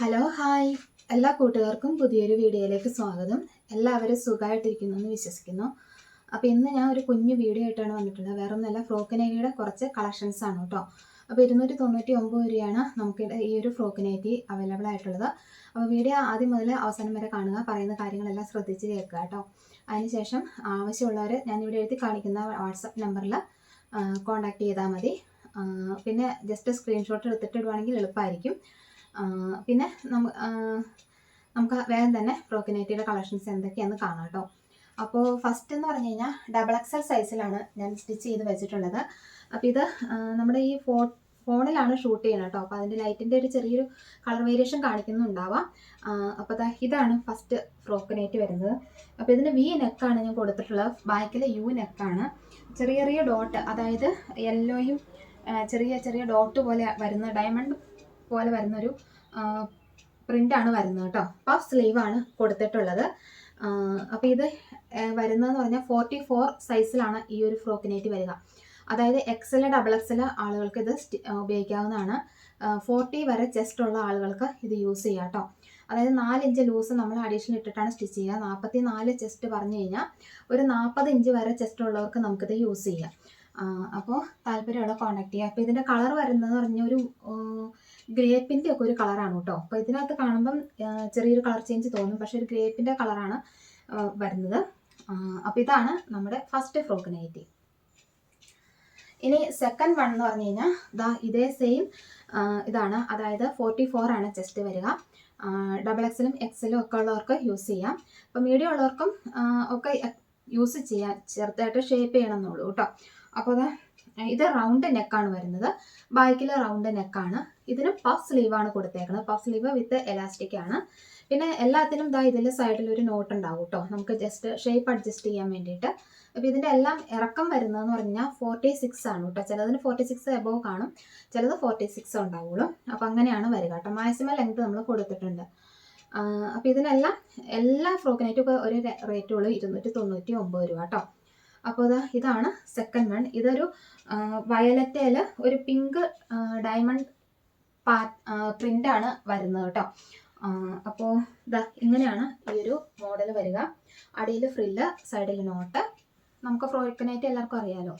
Hello hi. എല്ലാ കൂട്ടുകാർക്കും പുതിയൊരു വീഡിയോയിലേക്ക് സ്വാഗതം. എല്ലാവരും സുഖമായിട്ടിരിക്കുന്നു എന്ന് വിശ്വസിക്കുന്നു. അപ്പോൾ ഇന്ന് ഞാൻ ഒരു കുഞ്ഞു വീഡിയോ ആയിട്ടാണ് വന്നിട്ടുള്ളത്. വേറെ ഒന്നല്ല ഫ്രോക്ക് കുറച്ച് കളക്ഷൻസ് ആണ് കേട്ടോ. അപ്പോൾ ഇരുന്നൂറ്റി തൊണ്ണൂറ്റി ഒമ്പത് രൂപയാണ് നമുക്ക് ഈ ഒരു ഫ്രോക്ക് നൈറ്റി അവൈലബിൾ ആയിട്ടുള്ളത്. അപ്പോൾ വീഡിയോ ആദ്യം മുതൽ അവസാനം വരെ കാണുക പറയുന്ന കാര്യങ്ങളെല്ലാം ശ്രദ്ധിച്ച് കേൾക്കുക കേട്ടോ. അതിനുശേഷം ആവശ്യമുള്ളവർ ഞാനിവിടെ എഴുതി കാണിക്കുന്ന വാട്സപ്പ് നമ്പറിൽ കോൺടാക്ട് ചെയ്താൽ മതി. പിന്നെ ജസ്റ്റ് സ്ക്രീൻഷോട്ട് എടുത്തിട്ട് ഇടുവാണെങ്കിൽ എളുപ്പമായിരിക്കും. പിന്നെ നമുക്ക് വേഗം തന്നെ ഫ്രോക്കിനൈറ്റിയുടെ കളക്ഷൻസ് എന്തൊക്കെയാണെന്ന് കാണാം കേട്ടോ. അപ്പോൾ ഫസ്റ്റ് എന്ന് പറഞ്ഞു കഴിഞ്ഞാൽ ഡബിൾ എക്സൽ സൈസിലാണ് ഞാൻ സ്റ്റിച്ച് ചെയ്ത് വെച്ചിട്ടുള്ളത്. അപ്പോൾ ഇത് നമ്മുടെ ഈ ഫോ ഫോണിലാണ് ഷൂട്ട് ചെയ്യുന്നത് കേട്ടോ. അപ്പോൾ അതിന്റെ ലൈറ്റിന്റെ ഒരു ചെറിയൊരു കളർ വേരിയേഷൻ കാണിക്കുന്നുണ്ടാവാം. അപ്പോൾ അതാ ഇതാണ് ഫസ്റ്റ് ഫ്രോക്കിനേറ്റ് വരുന്നത്. അപ്പോൾ ഇതിന് വി നെക്കാണ് ഞാൻ കൊടുത്തിട്ടുള്ളത്. ബാക്കിൽ യു നെക്കാണ് ചെറിയ ചെറിയ ഡോട്ട് അതായത് യെല്ലോയും ചെറിയ ചെറിയ ഡോട്ട് പോലെ വരുന്ന ഡയമണ്ട് പോലെ വരുന്നൊരു പ്രിന്റാണ് വരുന്നത് കേട്ടോ. പഫ് ആണ് കൊടുത്തിട്ടുള്ളത്. അപ്പോൾ ഇത് വരുന്നതെന്ന് പറഞ്ഞാൽ ഫോർട്ടി ഫോർ സൈസിലാണ് ഈ ഒരു ഫ്രോക്കിനേറ്റ് വരിക. അതായത് എക്സൽ ഡബിൾ എക്സൽ ആളുകൾക്ക് ഇത് ഉപയോഗിക്കാവുന്നതാണ്. ഫോർട്ടി വരെ ചെസ്റ്റ് ഉള്ള ആളുകൾക്ക് ഇത് യൂസ് ചെയ്യാം കേട്ടോ. അതായത് നാല് ഇഞ്ച് ലൂസ് നമ്മൾ അഡീഷണൽ ഇട്ടിട്ടാണ് സ്റ്റിച്ച് ചെയ്യുക. നാൽപ്പത്തി നാല് ചെസ്റ്റ് പറഞ്ഞു കഴിഞ്ഞാൽ ഒരു നാൽപ്പത് ഇഞ്ച് വരെ ചെസ്റ്റ് ഉള്ളവർക്ക് നമുക്കിത് യൂസ് ചെയ്യാം. അപ്പോൾ താല്പര്യമുള്ള കോൺടാക്ട് ചെയ്യുക അപ്പോൾ ഇതിന്റെ കളർ വരുന്നത് പറഞ്ഞ ഒരു ഗ്രേപ്പിന്റെ ഒക്കെ ഒരു കളറാണ് കേട്ടോ അപ്പോൾ ഇതിനകത്ത് കാണുമ്പം ചെറിയൊരു കളർ ചേഞ്ച് തോന്നും. പക്ഷെ ഒരു ഗ്രേപ്പിന്റെ കളറാണ് വരുന്നത്. അപ്പോൾ ഇതാണ് നമ്മുടെ ഫസ്റ്റ് ഫ്രോക്ക് നൈറ്റി ഇനി സെക്കൻഡ് വൺ എന്ന് പറഞ്ഞു കഴിഞ്ഞാൽ ദാ ഇതേ സെയിം ഇതാണ്. അതായത് ഫോർട്ടി ഫോർ ആണ് ചെസ്റ്റ് വരിക. ഡബിൾ എക്സലും എക്സലും ഒക്കെ ഉള്ളവർക്ക് യൂസ് ചെയ്യാം. അപ്പോൾ മീഡിയം ഉള്ളവർക്കും ഒക്കെ യൂസ് ചെയ്യാം. ചെറുതായിട്ട് ഷേപ്പ് ചെയ്യണം എന്നുള്ളൂ കേട്ടോ അപ്പോൾ ദാ ഇത് റൗണ്ട് നെക്കാണ് വരുന്നത്. ബാക്കിൽ റൗണ്ട് നെക്കാണ് ഇതിന് പഫ് സ്ലീവാണ് കൊടുത്തേക്കുന്നത് പഫ് സ്ലീവ് വിത്ത് എലാസ്റ്റിക് ആണ്. പിന്നെ എല്ലാത്തിനും ഇതാ ഇതിൽ സൈഡിൽ ഒരു നോട്ട് ഉണ്ടാവും കേട്ടോ നമുക്ക് ജസ്റ്റ് ഷേപ്പ് അഡ്ജസ്റ്റ് ചെയ്യാൻ വേണ്ടിയിട്ട്. അപ്പോൾ ഇതിന്റെ എല്ലാം ഇറക്കം വരുന്നതെന്ന് പറഞ്ഞാൽ ഫോർട്ടി സിക്സ് ആണ് കേട്ടോ ചിലതിന് ഫോർട്ടി സിക്സ് എബോവ് കാണും ചിലത് ഫോർട്ടി സിക്സ് ഉണ്ടാവുള്ളൂ. അപ്പോൾ അങ്ങനെയാണ് വരിക കേട്ടോ മാക്സിമം ലെങ്ത് നമ്മൾ കൊടുത്തിട്ടുണ്ട്. അപ്പോൾ ഇതിനെല്ലാം എല്ലാ ഒക്കെ ഒരു റേറ്റ് ഉള്ളൂ. ഇരുന്നൂറ്റി തൊണ്ണൂറ്റി ഒമ്പത് രൂപ കേട്ടോ അപ്പോൾ ഇതാ ഇതാണ് സെക്കൻഡ് വൺ ഇതൊരു വയലറ്റയിൽ ഒരു പിങ്ക് ഡയമണ്ട് പാ ആണ് വരുന്നത് കേട്ടോ അപ്പോൾ ഇതാ ഇങ്ങനെയാണ് ഈ ഒരു മോഡൽ വരിക. അടിയിൽ ഫ്രില്ല് സൈഡിൽ നോട്ട് നമുക്ക് ഫ്രോയിക്കനായിട്ട് എല്ലാവർക്കും അറിയാലോ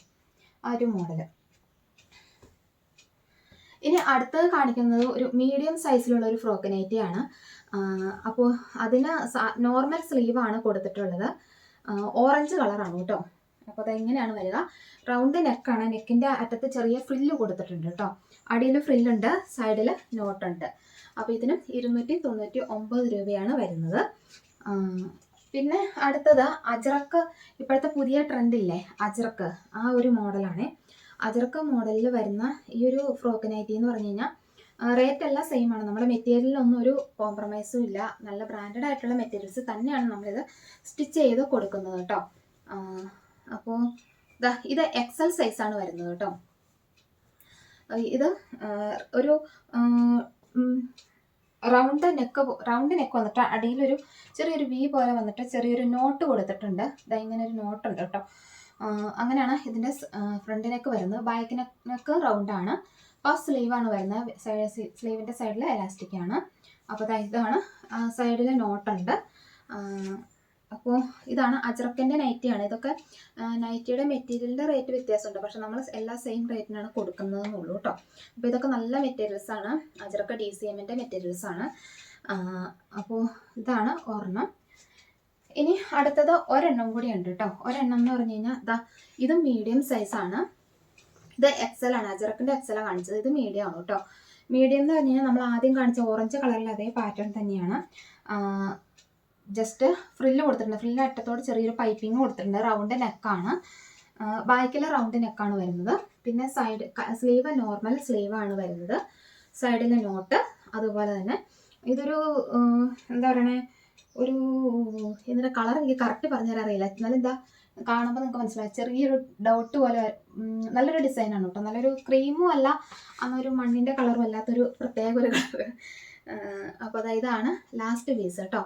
ആ ഒരു മോഡൽ ഇനി അടുത്തത് കാണിക്കുന്നത് ഒരു മീഡിയം സൈസിലുള്ള ഒരു ഫ്രോക്ക് നൈറ്റിയാണ് അപ്പോൾ അതിന് നോർമൽ സ്ലീവാണ് കൊടുത്തിട്ടുള്ളത്. ഓറഞ്ച് കളറാണ് കേട്ടോ അപ്പോൾ അത് എങ്ങനെയാണ് വരിക റൗണ്ട് നെക്കാണ് നെക്കിന്റെ അറ്റത്ത് ചെറിയ ഫ്രില്ല് കൊടുത്തിട്ടുണ്ട് കേട്ടോ. അടിയിൽ ഫ്രില്ലുണ്ട് സൈഡിൽ നോട്ടുണ്ട് അപ്പോൾ ഇതിനും ഇരുന്നൂറ്റി തൊണ്ണൂറ്റി ഒമ്പത് രൂപയാണ് വരുന്നത്. പിന്നെ അടുത്തത് അജറക്ക് ഇപ്പോഴത്തെ പുതിയ ട്രെൻഡില്ലേ അജറക്ക് ആ ഒരു മോഡലാണ് അജറക്ക് മോഡലിൽ വരുന്ന ഈ ഒരു ഫ്രോക്ക് നൈറ്റി എന്ന് പറഞ്ഞു കഴിഞ്ഞാൽ റേറ്റ് എല്ലാം സെയിം ആണ്. നമ്മുടെ മെറ്റീരിയലിലൊന്നും ഒരു കോംപ്രമൈസും ഇല്ല. നല്ല ബ്രാൻഡഡ് ആയിട്ടുള്ള മെറ്റീരിയൽസ് തന്നെയാണ് നമ്മളിത് സ്റ്റിച്ച് ചെയ്ത് കൊടുക്കുന്നത് കേട്ടോ. അപ്പോൾ ഇത് എക്സൽ സൈസ് ആണ് വരുന്നത് കേട്ടോ. ഇത് ഒരു റൗണ്ട് നെക്ക് റൗണ്ട് നെക്ക് വന്നിട്ട് അടിയിലൊരു ചെറിയൊരു വി പോലെ വന്നിട്ട് ചെറിയൊരു നോട്ട് കൊടുത്തിട്ടുണ്ട്. ദാ ഇങ്ങനെ ഒരു നോട്ട് ഉണ്ട് കേട്ടോ. അങ്ങനെയാണ് ഇതിന്റെ ഫ്രണ്ട് നെക്ക് വരുന്നത്. ബാക്ക് നെക്ക് റൗണ്ട് ആണ്. പഫ് സ്ലീവ് ആണ് വരുന്നത്. സ്ലീവിന്റെ സൈഡിൽ എലാസ്റ്റിക് ആണ്. അപ്പോൾ ഇതാണ് സൈഡിൽ നോട്ടുണ്ട് അപ്പോൾ ഇതാണ് അജറക്കന്റെ നൈറ്റിയാണ് ഇതൊക്കെ നൈറ്റിയുടെ മെറ്റീരിയലിന്റെ റേറ്റ് വ്യത്യാസമുണ്ട്. പക്ഷെ നമ്മൾ എല്ലാ സെയിം റേറ്റിനാണ് കൊടുക്കുന്നതെന്നുള്ളൂ കേട്ടോ അപ്പോൾ ഇതൊക്കെ നല്ല മെറ്റീരിയൽസ് ആണ്. അജറക്ക ഡി സി എമ്മിന്റെ മെറ്റീരിയൽസ് ആണ്. അപ്പോൾ ഇതാണ് ഒരെണ്ണം. ഇനി അടുത്തത് ഒരെണ്ണം കൂടി ഉണ്ട് കേട്ടോ ഒരെണ്ണം എന്ന് പറഞ്ഞു കഴിഞ്ഞാൽ ഇതാ ഇത് മീഡിയം സൈസാണ് ഇത് എക്സൽ ആണ്. അജറക്കിന്റെ എക്സലാണ് കാണിച്ചത്. ഇത് മീഡിയം ആണ് കേട്ടോ മീഡിയം എന്ന് പറഞ്ഞു കഴിഞ്ഞാൽ നമ്മൾ ആദ്യം കാണിച്ച ഓറഞ്ച് കളറിൽ അതേ പാറ്റേൺ തന്നെയാണ്. ജസ്റ്റ് ഫ്രില്ല് കൊടുത്തിട്ടുണ്ട്. ഫ്രില്ല് അറ്റത്തോട് ചെറിയൊരു പൈപ്പിംഗ് കൊടുത്തിട്ടുണ്ട്. റൗണ്ട് നെക്കാണ് ബാക്കിലെ റൗണ്ട് നെക്കാണ് വരുന്നത്. പിന്നെ സൈഡ് സ്ലീവ് നോർമൽ സ്ലീവ് ആണ് വരുന്നത്. സൈഡിലെ നോട്ട് അതുപോലെ തന്നെ ഇതൊരു എന്താ പറയണേ ഒരു ഇതിന്റെ കളർ എനിക്ക് കറക്റ്റ് പറഞ്ഞുതരാൻ അറിയില്ല. എന്നാലും എന്താ കാണുമ്പോൾ നിങ്ങൾക്ക് മനസ്സിലായി ചെറിയൊരു ഡൗട്ട് പോലെ നല്ലൊരു ഡിസൈനാണ് കേട്ടോ നല്ലൊരു ക്രീമും അല്ല അന്നൊരു മണ്ണിന്റെ കളറും അല്ലാത്തൊരു പ്രത്യേക ഒരു കളർ അപ്പോൾ അതായത് ലാസ്റ്റ് പീസ് കേട്ടോ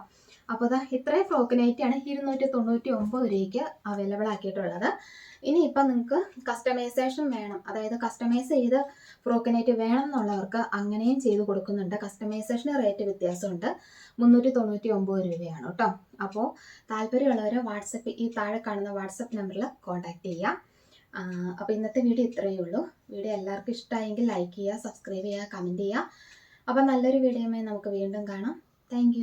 അപ്പോൾ അതാ ഇത്രയും ഫ്രോക്ക് നൈറ്റിയാണ് ഇരുന്നൂറ്റി തൊണ്ണൂറ്റി ഒമ്പത് രൂപയ്ക്ക് അവൈലബിൾ ആക്കിയിട്ടുള്ളത്. ഇനി ഇപ്പം നിങ്ങൾക്ക് കസ്റ്റമൈസേഷൻ വേണം. അതായത് കസ്റ്റമൈസ് ചെയ്ത് ഫ്രോക്കനൈറ്റ് വേണം എന്നുള്ളവർക്ക് അങ്ങനെയും ചെയ്ത് കൊടുക്കുന്നുണ്ട്. കസ്റ്റമൈസേഷന് റേറ്റ് വ്യത്യാസമുണ്ട്. മുന്നൂറ്റി തൊണ്ണൂറ്റി ഒമ്പത് രൂപയാണ് കേട്ടോ. അപ്പോൾ താല്പര്യമുള്ളവർ വാട്സപ്പ് ഈ താഴെ കാണുന്ന വാട്സപ്പ് നമ്പറിൽ കോൺടാക്റ്റ് ചെയ്യാം. അപ്പോൾ ഇന്നത്തെ വീഡിയോ ഇത്രയേ ഉള്ളൂ. വീഡിയോ എല്ലാവർക്കും ഇഷ്ടമായെങ്കിൽ ലൈക്ക് ചെയ്യുക സബ്സ്ക്രൈബ് ചെയ്യുക കമന്റ് ചെയ്യുക. അപ്പോൾ നല്ലൊരു വീഡിയോയുമായി നമുക്ക് വീണ്ടും കാണാം. താങ്ക്